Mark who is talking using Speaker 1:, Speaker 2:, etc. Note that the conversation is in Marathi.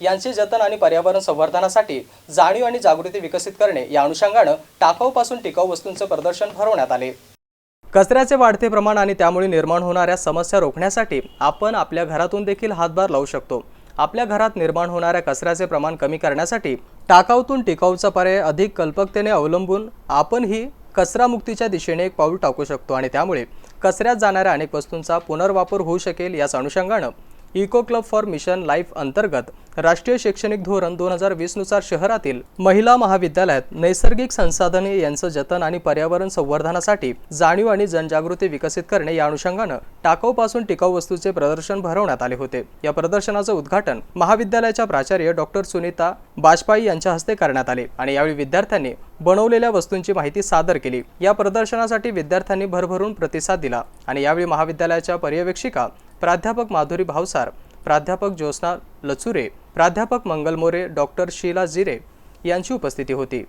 Speaker 1: यांचे जतन आणि पर्यावरण संवर्धनासाठी जाणीव आणि जागृती विकसित करणे या अनुषंगानं टाकाऊपासून टिकाऊ वस्तूंचं प्रदर्शन भरवण्यात आले. कचऱ्याचे वाढते प्रमाण आणि त्यामुळे निर्माण होणाऱ्या समस्या रोखण्यासाठी आपण आपल्या घरातून देखील हातभार लावू शकतो. आपल्या घरात निर्माण होणाऱ्या कचऱ्याचे प्रमाण कमी करण्यासाठी टाकाऊतून टिकाऊचा पर्याय अधिक कल्पकतेने अवलंबून आपणही कचरामुक्तीच्या दिशेने एक पाऊल टाकू शकतो आणि त्यामुळे कचऱ्यात जाणाऱ्या अनेक वस्तूंचा पुनर्वापर होऊ शकेल याच अनुषंगानं eco club for mission life अंतर्गत राष्ट्रीय शैक्षणिक धोरण दोन हजार वीसनुसार शहरातील महिला महाविद्यालयात नैसर्गिक संसाधने यांचं जतन आणि पर्यावरण संवर्धनासाठी जाणीव आणि जनजागृती विकसित करणे या अनुषंगानं टाकाऊपासून टिकाऊ वस्तूचे प्रदर्शन भरवण्यात आले होते. या प्रदर्शनाचं उद्घाटन महाविद्यालयाच्या प्राचार्य डॉक्टर सुनीता बाजपाई यांच्या हस्ते करण्यात आले आणि यावेळी विद्यार्थ्यांनी बनवलेल्या वस्तूंची माहिती सादर केली. या प्रदर्शनासाठी विद्यार्थ्यांनी भरभरून प्रतिसाद दिला आणि यावेळी महाविद्यालयाच्या पर्यवेक्षिका प्राध्यापक माधुरी भावसार प्राध्यापक ज्योत्स्ना लचुरे प्राध्यापक मंगल मोरे डॉक्टर शीला जिरे यांची उपस्थिती होती.